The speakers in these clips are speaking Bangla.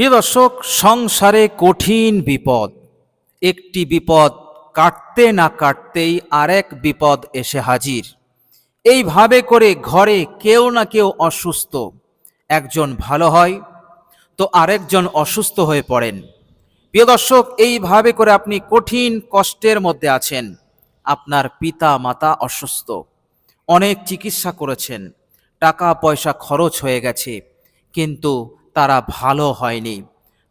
প্রিয় দর্শক, সংসারে কঠিন বিপদ। একটি বিপদ কাটতে না কাটতেই আরেক বিপদ এসে হাজির। এইভাবে করে ঘরে কেউ না কেউ অসুস্থ। একজন ভালো হয়, তো আরেকজন অসুস্থ হয়ে পড়েন। প্রিয় দর্শক, এইভাবে করে আপনি কঠিন কষ্টের মধ্যে আছেন। আপনার পিতা মাতা অসুস্থ। অনেক চিকিৎসা করেছেন। টাকা পয়সা খরচ হয়ে গেছে। কিন্তু তারা ভালো হয়নি।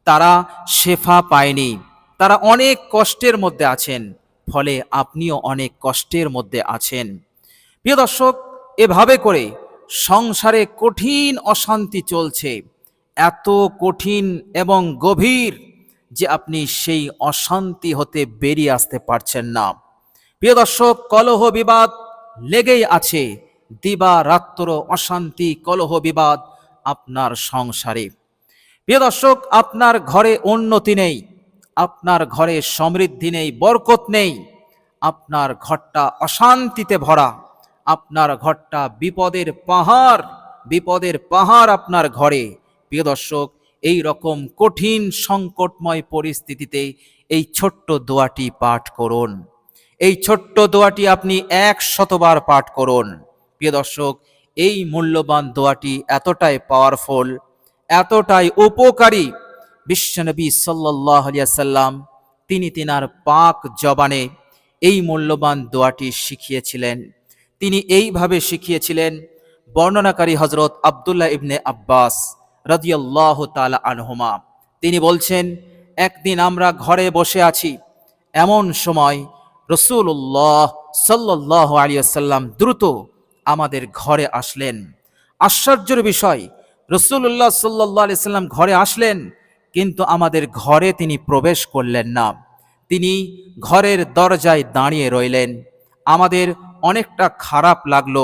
তারা শেফা পায়নি। তারা অনেক কষ্টের মধ্যে আছেন, ফলে আপনিও অনেক কষ্টের মধ্যে আছেন। প্রিয় দর্শক, এভাবে করে সংসারে কঠিন অশান্তি চলছে। এত কঠিন এবং গভীর যে আপনি সেই অশান্তি হতে বেরিয়ে আসতে পারছেন না। প্রিয় দর্শক, কলহ বিবাদ লেগেই আছে। দিবা রাত্র অশান্তি, কলহ বিবাদ আপনার সংসারে। প্রিয় দর্শক, আপনার ঘরে উন্নতি নেই, আপনার ঘরে সমৃদ্ধি নেই, বরকত নেই, আপনার ঘরটা অশান্তিতে ভরা, আপনার ঘরটা বিপদের পাহাড় বিপদের পাহাড় আপনার ঘরে। প্রিয় দর্শক, এই রকম কঠিন সংকটময় পরিস্থিতিতে এই ছোট্ট দোয়াটি পাঠ করুন। এই ছোট্ট দোয়াটি আপনি এক শতবার পাঠ করুন। প্রিয় দর্শক এই মূল্যবান দোয়াটি এতটাই পাওয়ারফুল এতটাই উপকারী। বিশ্বনবী সাল্লাহ সাল্লাম তিনি তিনার পাক জবানে এই মূল্যবান দোয়াটি শিখিয়েছিলেন। তিনি এইভাবে শিখিয়েছিলেন, বর্ণনাকারী হজরত আবদুল্লাহ ইবনে আব্বাস রদিয়াল্লাহ তালা আনহুমা। তিনি বলছেন, একদিন আমরা ঘরে বসে আছি, এমন সময় রসুল্লাহ সাল্লাহ আলিয়াল্লাম দ্রুত আমাদের ঘরে আসলেন। আশ্চর্যের বিষয় রসুল্লাহ সাল্লাহ সাল্লাম ঘরে আসলেন, কিন্তু আমাদের ঘরে তিনি প্রবেশ করলেন না। তিনি ঘরের দরজায় দাঁড়িয়ে রইলেন। আমাদের অনেকটা খারাপ লাগল,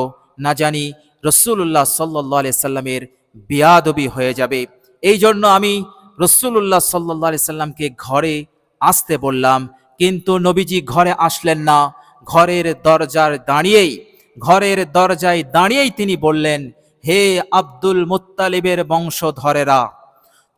না জানি রসুল্লাহ সাল্লাহ সাল্লামের বিয়াদবি হয়ে যাবে। এই জন্য আমি রসুল্লাহ সাল্লাহ সাল্লামকে ঘরে আসতে বললাম, কিন্তু নবীজি ঘরে আসলেন না। ঘরের দরজার দাঁড়িয়েই ঘরের দরজায় দাঁড়িয়েই তিনি বললেন, হে আব্দুল মুত্তালিবের বংশধরেরা,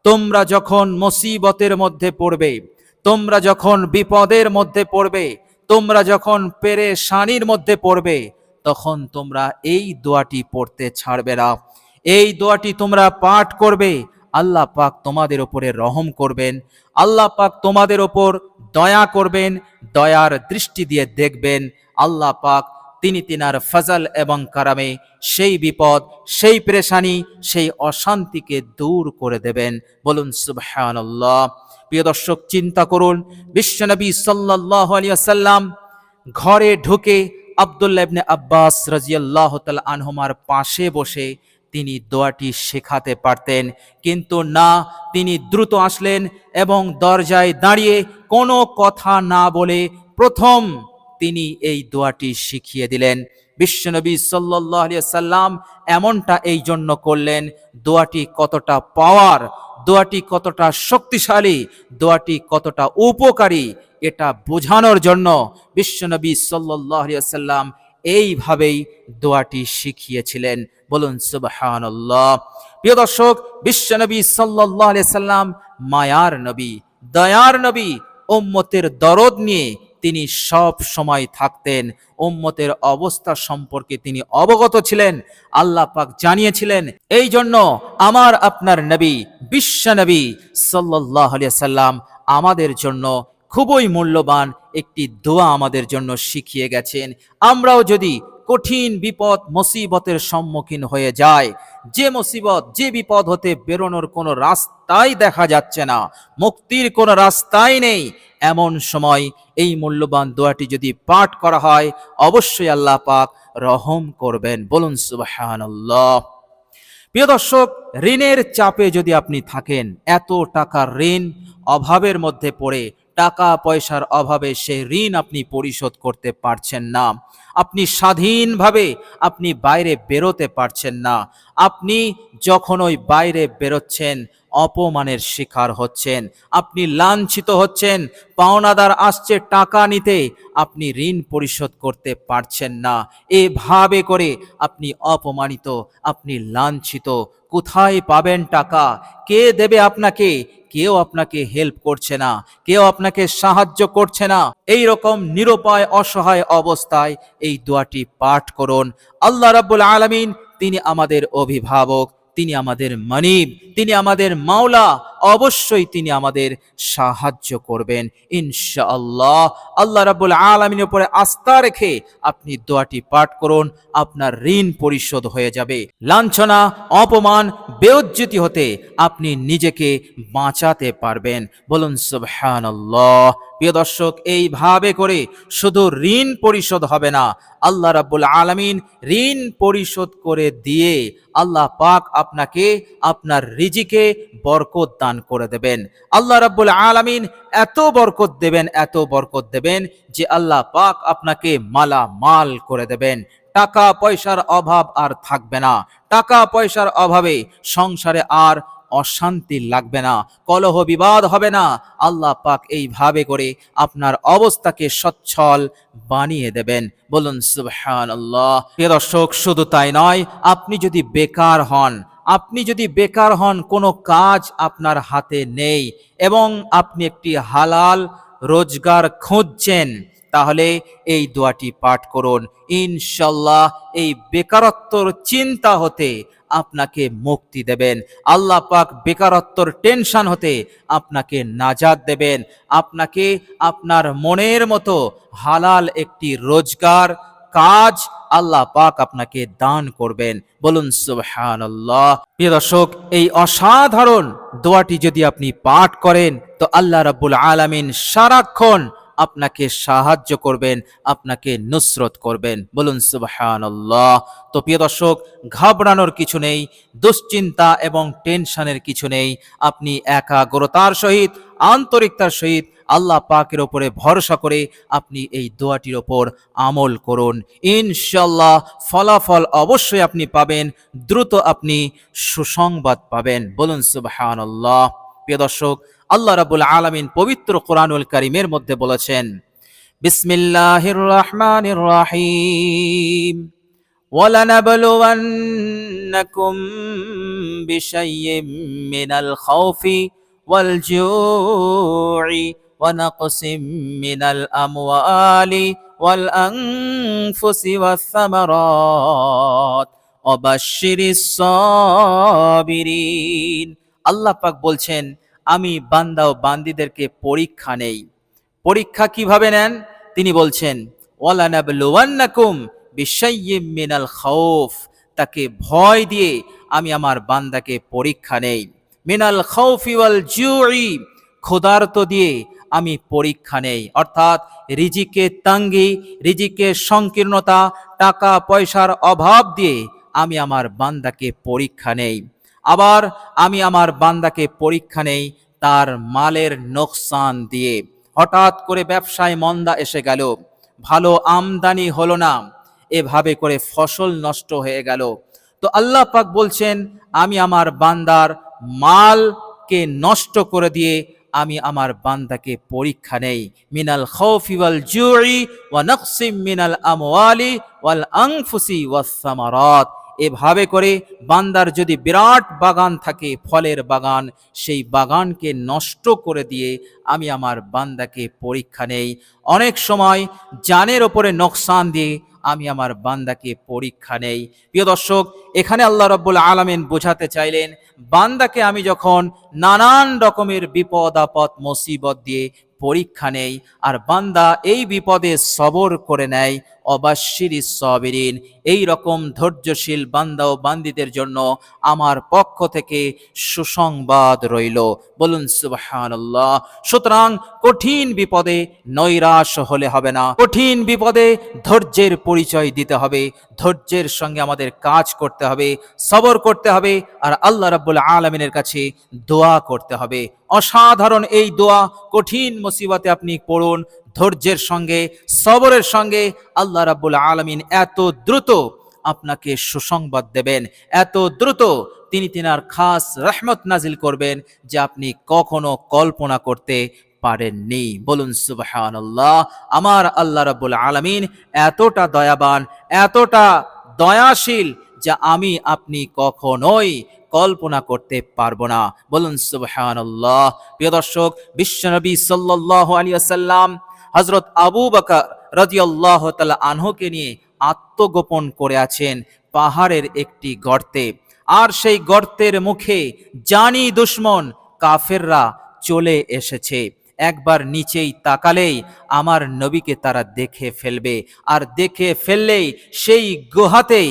তোমরা যখন মুসিবতের মধ্যে পড়বে, তোমরা যখন বিপদের মধ্যে পড়বে, তোমরা যখন পেরেশানির মধ্যে পড়বে, তখন তোমরা এই দোয়াটি পড়তে ছাড়বে না। এই দোয়াটি তোমরা পাঠ করবে, আল্লাহ পাক তোমাদের ওপরে রহম করবেন, আল্লাহ পাক তোমাদের ওপর দয়া করবেন, দয়ার দৃষ্টি দিয়ে দেখবেন, আল্লাহ পাক তিনি তিনার ফজল এবং কারামে সেই বিপদ, সেই পেরেশানি, সেই অশান্তিকে দূর করে দেবেন। বলুন, সুবহানাল্লাহ। প্রিয় দর্শক, চিন্তা করুন বিশ্বনবী সাল্লাল্লাহু আলাইহি ওয়াসাল্লাম ঘরে ঢুকে আব্দুল্লাহ ইবনে আব্বাস রাজিয়াল্লাহ তাল আনহুমার পাশে বসে তিনি দোয়াটি শেখাতে পারতেন। কিন্তু না, তিনি দ্রুত আসলেন এবং দরজায় দাঁড়িয়ে কোনো কথা না বলে প্রথম তিনি এই দোয়াটি শিখিয়ে দিলেন। বিশ্বনবী সাল্লাম এমনটা এই জন্য করলেন, দোয়াটি কতটা পাওয়ার দোয়াটি কতটা শক্তিশালী, দোয়াটি কতটা উপকারী, এটা বোঝানোর জন্য বিশ্বনবী সাল্লাম এইভাবেই দোয়াটি শিখিয়েছিলেন। বলুন, সুবহানাল্লাহ। প্রিয় দর্শক, বিশ্বনবী সাল্লাহ সাল্লাম মায়ার নবী, দয়ার নবী, উম্মতের দরদ নিয়ে তিনি সব সময় থাকতেন। উম্মতের অবস্থা সম্পর্কে তিনি অবগত ছিলেন, আল্লাহ পাক জানিয়েছিলেন এই জন্য আমার আপনার নবী, বিশ্ব নবী সাল্লাহ সাল্লাম আমাদের জন্য খুবই মূল্যবান একটি দোয়া আমাদের জন্য শিখিয়ে গেছেন। আমরাও যদি কঠিন বিপদ, মুসিবতের সম্মুখীন হয়ে যায় যে মুসিবত, যে বিপদ হতে বেরোনোর কোনো রাস্তাই দেখা যাচ্ছে না। মুক্তির কোনো রাস্তাই নেই। এমন সময় এই মূল্যবান দোয়াটি যদি পাঠ করা হয়, অবশ্যই আল্লাহ পাক রহম করবেন। বলুন, সুবহানাল্লাহ। প্রিয় দর্শক, ঋণের চাপে যদি আপনি থাকেন, এত টাকার ঋণ অভাবের মধ্যে পড়ে, টাকা পয়সার অভাবে সে ঋণ আপনি পরিশোধ করতে পারছেন না। আপনি স্বাধীনভাবে আপনি বাইরে বেরোতে পারছেন না। আপনি যখন ওই বাইরে বেরোচ্ছেন, অপমানের শিকার হচ্ছেন। আপনি লাঞ্ছিত হচ্ছেন, পাওনাদার আসছে টাকা নিতে, আপনি ঋণ পরিশোধ করতে পারছেন না। এভাবে করে আপনি অপমানিত, আপনি লাঞ্ছিত। কোথায় পাবেন টাকা? কে দেবে আপনাকে? কেউ আপনাকে হেল্প করছে না, কেউ আপনাকে সাহায্য করছে না। এই রকম নিরুপায়, অসহায় অবস্থায় এই দোয়াটি পাঠ করুন। আল্লাহ রাব্বুল আলামিন, তিনি আমাদের অভিভাবক, তিনি আমাদের মানিব, তিনি আমাদের মাওলা অবশ্যই তিনি আমাদের সাহায্য করবেন। ইনশাআল্লাহ। আল্লাহ রাব্বুল আলামিনের উপরে আস্থা রেখে আপনি দোয়াটি পাঠ করুন, আপনার ঋণ পরিশোধ হয়ে যাবে। লাঞ্ছনা, অপমান, বেউজ্জতি হতে আপনি নিজেকে বাঁচাতে পারবেন। বলুন, সুবহানাল্লাহ। প্রিয় দর্শক, এইভাবে করে শুধু ঋণ পরিশোধ হবে না, আল্লাহ রাব্বুল আলামিন ঋণ পরিশোধ করে দিয়ে আল্লাহ পাক আপনাকে, আপনার রিজিকে বরকত দান করে দেবেন। আল্লাহ রাব্বুল আলামিন এত বরকত দেবেন, এত বরকত দেবেন যে আল্লাহ পাক আপনাকে মালা মাল করে দেবেন। টাকা পয়সার অভাব আর থাকবে না। টাকা পয়সার অভাবে সংসারে আর অশান্তি লাগবে না, কলহ বিবাদ হবে না। আল্লাহ পাক এইভাবে করে আপনার অবস্থাকে সচ্ছল বানিয়ে দেবেন। বলুন সুবহান আল্লাহ দর্শক, শুধু তাই নয়, আপনি যদি বেকার হন আপনি যদি বেকার হন, কোনো কাজ আপনার হাতে নেই এবং আপনি একটি হালাল রোজগার খুঁজছেন, তাহলে এই দোয়াটি পাঠ করুন। ইনশাল্লাহ এই বেকারত্বর চিন্তা হতে আপনাকে মুক্তি দেবেন। আল্লাহ পাক বেকারত্বর টেনশন হতে আপনাকে নাজাদ দেবেন। আপনাকে আপনার মনের মতো হালাল একটি রোজগার কাজ আল্লাহ পাক আপনাকে দান করবেন। বলুন, সুবহানাল্লাহ। প্রিয় দর্শক, এই অসাধারণ দোয়াটি যদি আপনি পাঠ করেন, তো আল্লাহ রাব্বুল আলামিন সারাক্ষণ আপনাকে সাহায্য করবেন, আপনাকে নুসরত করবেন। বলুন, সুবহানাল্লাহ। তো প্রিয় দর্শক, ঘাবড়ানোর কিছু নেই, দুশ্চিন্তা এবং টেনশনের কিছু নেই। আপনি একাগ্রতার সহিত, আন্তরিকতার সহিত আল্লাহ পাকের ওপরে ভরসা করে আপনি এই দোয়াটির ওপর আমল করুন ইনশাল্লাহ ফলাফল অবশ্যই আপনি পাবেন দ্রুত আপনি সুসংবাদ পাবেন বলুন সুবহানাল্লাহ প্রিয় দর্শক আল্লাহ রাবুল আলামিন পবিত্র কোরআনুল কারিমের মধ্যে বলেছেন বিসমিল্লাহির রহমানির রহিম ولنبلونكم بشيء من الخوف والجوع ونقص من الأموال والأنفس والثمرات وبشر الصابرين আল্লাহ পাক বলছেন আমি বান্দা ও বান্দিদেরকে পরীক্ষা নেই পরীক্ষা কিভাবে নেন তিনি বলছেন ওয়ালানাবলুওয়ান্নাকুম বিশাইয়্যিম মিনাল খাউফ তাকে ভয় দিয়ে আমি আমার বান্দাকে পরীক্ষা নেই মিনাল খাউফি ওয়াল জুই ক্ষুধার্ত দিয়ে আমি পরীক্ষা নেই। অর্থাৎ রিজিকে তাঙ্গি, রিজিকে সংকীর্ণতা, টাকা পয়সার অভাব দিয়ে আমি আমার বান্দাকে পরীক্ষা নেই। আবার আমি আমার বান্দাকে পরীক্ষা নেই তার মালের নোকসান দিয়ে। হঠাৎ করে ব্যবসায় মন্দা এসে গেল। ভালো আমদানি হলো না। এভাবে করে ফসল নষ্ট হয়ে গেল। তো আল্লাহ পাক বলছেন, আমি আমার বান্দার মালকে নষ্ট করে দিয়ে আমি আমার বান্দাকে পরীক্ষা নেই। মিনাল খাউফি ওয়াল জুই ওয়া নাকসিম মিনাল আমওয়ালি ওয়াল আনফুসি ওয়াস সামারাত। এভাবে করে বান্দার যদি বিরাট বাগান থাকে, ফলের বাগান, সেই বাগানকে নষ্ট করে দিয়ে আমি আমার বান্দাকে পরীক্ষা নেই। অনেক সময় জানের ওপরে নোকসান দিয়ে আমি আমার বান্দাকে পরীক্ষা নেই। প্রিয় দর্শক, এখানে আল্লাহ রব্বুল আলমিন বোঝাতে চাইলেন, বান্দাকে আমি যখন নানান রকমের বিপদ, আপদ, মুসিবত দিয়ে পরীক্ষা নেই, আর বান্দা এই বিপদে সবর করে নেয়। অবাশির সবিরিন, এই রকম ধৈর্যশীল বান্দা ও বান্দিদের জন্য আমার পক্ষ থেকে সুসংবাদ রইল। বলুন, সুবহানাল্লাহ। সুতরাং কঠিন বিপদে নৈরাশ হলে হবে না। কঠিন বিপদে ধৈর্যের পরিচয় দিতে হবে। ধৈর্যের সঙ্গে আমাদের কাজ করতে হবে, সবর করতে হবে, আর আল্লাহ রাব্বুল আলমিনের কাছে দোয়া করতে হবে। অসাধারণ এই দোয়া কঠিন মুসিবতে আপনি পড়ুন, ধৈর্যের সঙ্গে, সবরের সঙ্গে। আল্লাহ রাব্বুল আলমিন এত দ্রুত আপনাকে সুসংবাদ দেবেন, এত দ্রুত তিনি তিনার খাস রহমত নাজিল করবেন যে আপনি কখনো কল্পনা করতে পারেননি। বলুন, সুবহানাল্লাহ, আমার আল্লাহ রাব্বুল আলামিন এতটা দয়াবান, এতটা দয়াশীল যা আমি আপনি কখনোই কল্পনা করতে পারব না। বলুন, সুবহানাল্লাহ। প্রিয় দর্শক বিশ্বনবী সাল্লাল্লাহু আলাইহি ওয়াসাল্লাম হযরত আবু বকর রাদিয়াল্লাহু তাআলা আনহুকে নিয়ে আত্মগোপন করে আছেন পাহাড়ের একটি গর্তে। আর সেই গর্তের মুখে জানি দুশ্মন, কাফেররা চলে এসেছে। একবার নিচেই তাকালেই আমার নবীকে তারা দেখে ফেলবে। আর দেখে ফেললেই সেই গুহাতেই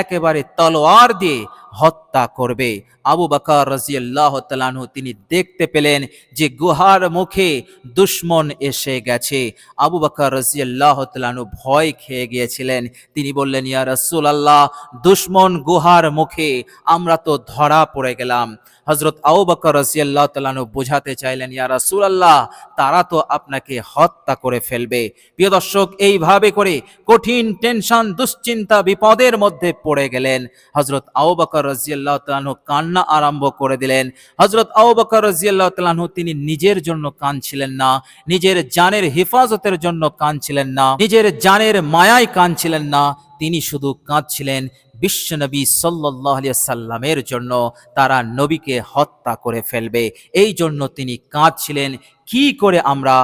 একেবারে তলোয়ার দিয়ে হত্যা করবে। আবু বাকর রাজিয়াল্লাহ তালানহু তিনি দেখতে পেলেন যে গুহার মুখে দুশ্মন এসে গেছে। আবু বাকর রাজিয়াল্লাহ তালানহু ভয় খেয়ে গিয়েছিলেন। তিনি বললেন, ইয়া রাসূল আল্লাহ দুশ্মন গুহার মুখে আমরা তো ধরা পড়ে গেলাম। হজরত আবু বকর রাজিয়াল্লাহ তালানহু বোঝাতে চাইলেন, ইয়া রাসূল আল্লাহ তারা তো আপনাকে হত্যা করে ফেলবে। প্রিয় দর্শক, এইভাবে করে কঠিন টেনশন, দুশ্চিন্তা, বিপদের মধ্যে পড়ে গেলেন। হজরত আবু বকর রাজিয়াল্লাহ তালানহু কান্না আরম্ভ করে দিলেন। হজরত আবু বকর রাজিয়াল্লাহ তালানহু তিনি নিজের জন্য কাঁদছিলেন না, নিজের জানের হেফাজতের জন্য কাঁদছিলেন না, নিজের জানের মায়ায় কাঁদছিলেন না, তিনি শুধু কাঁদছিলেন বিশ্বনবী সাল্লাহ সাল্লামের জন্য। তারা নবীকে হত্যা করে ফেলবে। এই জন্য তিনি কাঁদছিলেন কি করে আমরা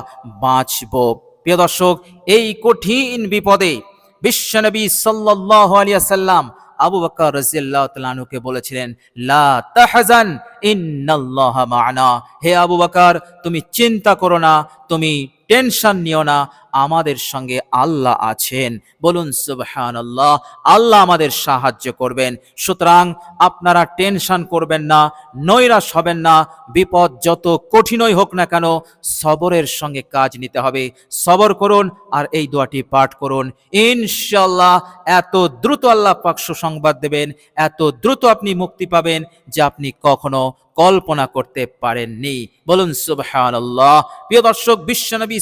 বাঁচব? প্রিয় দর্শক, এই কঠিন বিপদে বিশ্বনবী সাল্লাহ আলিয়া সাল্লাম আবু বকর রাজিয়াল্লাহু তালানুকে বলেছিলেন, লা তাহজান, ইন্নাল্লাহ মা'না। হে আবু বকর, তুমি চিন্তা করো না, তুমি টেনশন নিও না। আমাদের সঙ্গে আল্লাহ আছেন। বলুন, সুবহানাল্লাহ, আল্লাহ আমাদের সাহায্য করবেন। সুতরাং আপনারা টেনশন করবেন না, নৈরাশ হবেন না, বিপদ যত কঠিনই হোক না কেন, সবরের সঙ্গে কাজ নিতে হবে। সবর করুন আর এই দোয়াটি পাঠ করুন। ইনশাল্লাহ এত দ্রুত আল্লাহ পাক সুসংবাদ দেবেন, এত দ্রুত আপনি মুক্তি পাবেন যে আপনি কখনো কল্পনা করতে পারেননি। বলুন, সুবহানাল্লাহ। প্রিয় দর্শক, বিশ্বনবী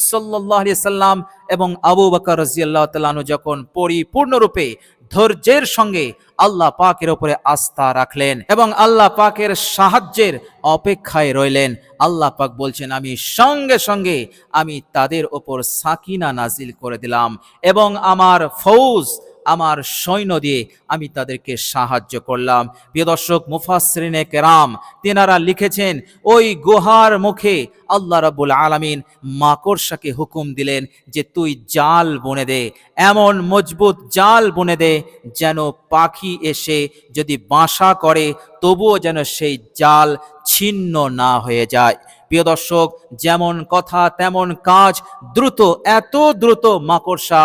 আলাইহি সাল্লাম এবং আবু বকর রাদিয়াল্লাহু তাআলা আনহু যখন পরিপূর্ণরূপে ধৈর্যের সঙ্গে আল্লাহ পাকের ওপরে আস্থা রাখলেন এবং আল্লাহ পাকের সাহায্যের অপেক্ষায় রইলেন, আল্লাহ পাক বলছেন, আমি সঙ্গে সঙ্গে আমি তাদের ওপর সাকিনা নাজিল করে দিলাম এবং আমার ফৌজ আমার সৈন্য দিয়ে আমি তাদেরকে সাহায্য করলাম। প্রিয় দর্শক মুফাসরিনে কেরাম তেনারা লিখেছেন, ওই গুহার মুখে আল্লাহ রাব্বুল আলামিন মাকড়সাকে হুকুম দিলেন যে তুই জাল বুনে দে, এমন মজবুত জাল বুনে দে যেন পাখি এসে যদি বাসা করে তবুও যেন সেই জাল ছিন্ন না হয়ে যায়। প্রিয় দর্শক, যেমন কথা, তেমন কাজ, দ্রুত, এত দ্রুত মাকড়সা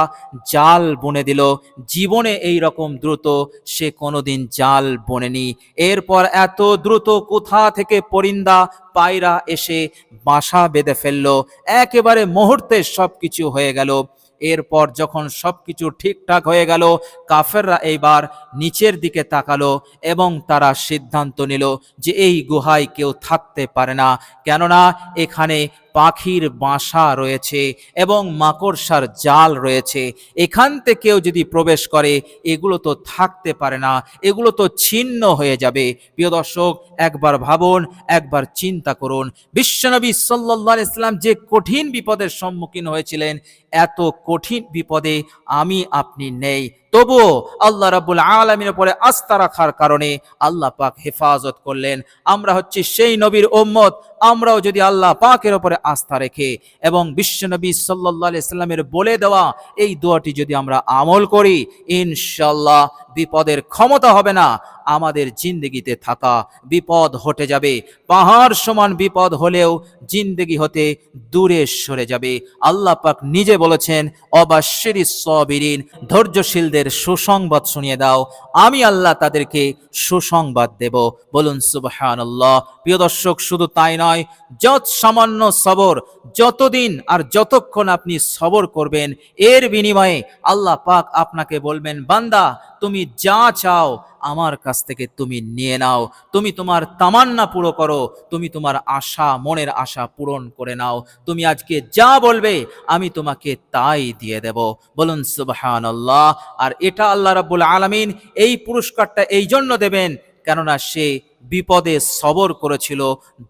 জাল বুনে দিল। জীবনে এই রকম দ্রুত সে কোনোদিন জাল বনেনি। এরপর এত দ্রুত কোথা থেকে পরিন্দা, পায়রা এসে বাসা বেঁধে ফেলল। একেবারে মুহূর্তে সব কিছু হয়ে গেল। এরপর যখন সব কিছু ঠিকঠাক হয়ে গেল, কাফেররা এইবার নিচের দিকে তাকালো এবং তারা সিদ্ধান্ত নিল যে এই গুহায় কেউ থাকতে পারে না। কেননা এখানে পাখির বাসা রয়েছে এবং মাকড়সার জাল রয়েছে। এখান থেকে কেউ যদি প্রবেশ করে, এগুলো তো থাকতে পারে না, এগুলো তো ছিন্ন হয়ে যাবে। প্রিয় দর্শক, একবার ভাবুন, একবার চিন্তা করুন। বিশ্বনবী সাল্লাহ ইসলাম যে কঠিন বিপদের সম্মুখীন হয়েছিলেন, এত কঠিন বিপদে আমি, আপনি নেই। তবুও আল্লাহ রাবুল আলমীর উপরে আস্থা রাখার কারণে আল্লাহ পাক হেফাজত করলেন। আমরা হচ্ছি সেই নবীর ওম্মত আমরাও যদি আল্লাহ পাকের ওপরে আস্থা রেখে এবং বিশ্বনবী সাল্লাহ ইসলামের বলে দেওয়া এই দোয়াটি যদি আমরা আমল করি ইনশাল্লাহ বিপদের ক্ষমতা হবে না। আমাদের জিন্দগিতে থাকা বিপদ হটে যাবে। পাহাড় সমান বিপদ হলেও জিন্দগি হতে দূরে সরে যাবে। আল্লাহ পাক নিজে বলেছেন অবাশ্বরী সবিরিন ধৈর্যশীলদের সুসংবাদ শুনিয়ে দাও। আমি আল্লাহ তাদেরকে সুসংবাদ দেব। বলুন, সুবহানাল্লাহ। প্রিয় দর্শক, শুধু তাই নয়, যত সামান্য সবর, যতদিন আর যতক্ষণ আপনি সবর করবেন, এর বিনিময়ে আল্লাহ পাক আপনাকে বলবেন, বান্দা তুমি যা চাও আমার কাছ থেকে তুমি নিয়ে নাও। তুমি তোমার তামান্না পুরো করো। তুমি তোমার আশা, মনের আশা পূরণ করে নাও। তুমি আজকে যা বলবে আমি তোমাকে তাই দিয়ে দেব। বলুন সুবহান আল্লাহ আর এটা আল্লাহ রাব্বুল আলামিন এই পুরস্কারটা এই জন্য দেবেন কেননা সে বিপদে সবর করেছিল,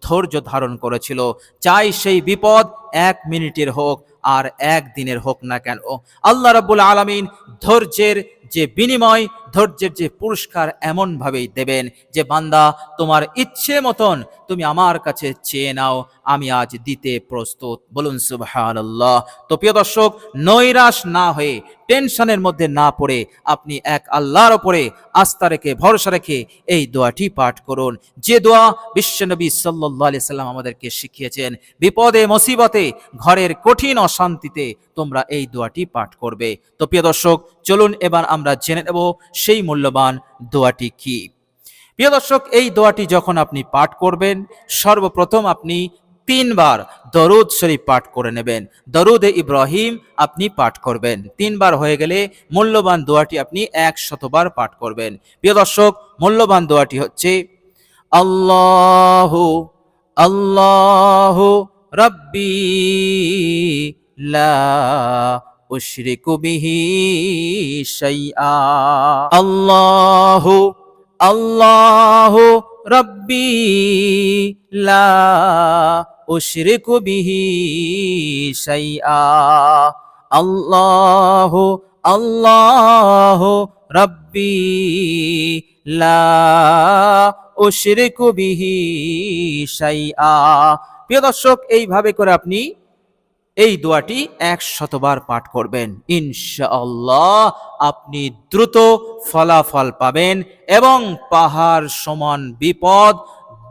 ধৈর্য ধারণ করেছিল। চাই সেই বিপদ এক মিনিটের হোক আর এক দিনের হোক না কেন। আল্লাহ রাব্বুল আলামিন ধৈর্যের যে বিনিময় ধৈর্যের যে পুরস্কার এমনভাবেই দেবেন যে, বান্দা, তোমার ইচ্ছে মতন তুমি আমার কাছে চেয়ে নাও, আমি আজ দিতে প্রস্তুত। বলুন, সুবহানাল্লাহ। তো প্রিয় দর্শক, নৈরাশ না হয়ে টেনশনের মধ্যে না পড়ে আপনি এক আল্লাহর ওপরে আস্থা রেখে, ভরসা রেখে এই দোয়াটি পাঠ করুন। যে দোয়া বিশ্বনবী সাল্লাহ আলি সাল্লাম আমাদেরকে শিখিয়েছেন, বিপদে, মুসিবতে, ঘরের কঠিন অশান্তিতে তোমরা এই দোয়াটি পাঠ করবে। তো প্রিয় দর্শক, চলুন এবার আমরা জেনে নেব সেই মূল্যবান দোয়াটি কি? প্রিয় দর্শক, এই দোয়াটি যখন আপনি পাঠ করবেন, সর্বপ্রথম আপনি তিনবার দরুদ শরীফ পাঠ করে নেবেন। দরুদে ইব্রাহিম আপনি পাঠ করবেন। তিনবার হয়ে গেলে মূল্যবান দোয়াটি আপনি এক শতবার পাঠ করবেন। প্রিয় দর্শক, মূল্যবান দোয়াটি হচ্ছে, আল্লাহ আল্লাহ রব্বি লা উশরিকু বিহি শাইআ। আল্লাহু আল্লাহু রব্বি লা উশরিকু বিহি শাইআ। আল্লাহু আল্লাহু রব্বি লা উশরিকু বিহি শাইআ। প্রিয় দর্শক, এইভাবে করে আপনি এই দোয়াটি এক শতবার পাঠ করবেন। ইনশাআল্লাহ আপনি দ্রুত ফলাফল পাবেন এবং পাহাড় সমান বিপদ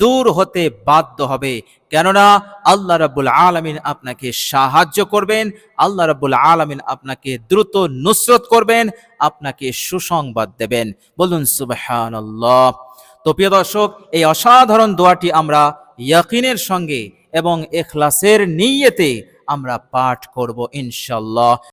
দূর হতে বাধ্য হবে। কেননা আল্লাহ রাব্বুল আলামিন আপনাকে সাহায্য করবেন, আল্লাহ রাব্বুল আলামিন আপনাকে দ্রুত নুসরত করবেন, আপনাকে সুসংবাদ দেবেন। বলুন, সুবহানাল্লাহ। তো প্রিয় দর্শক, এই অসাধারণ দোয়াটি আমরা ইয়াকিনের সঙ্গে এবং এখলাসের নিয়তে আমরা পাঠ করব ইনশাল্লাহ।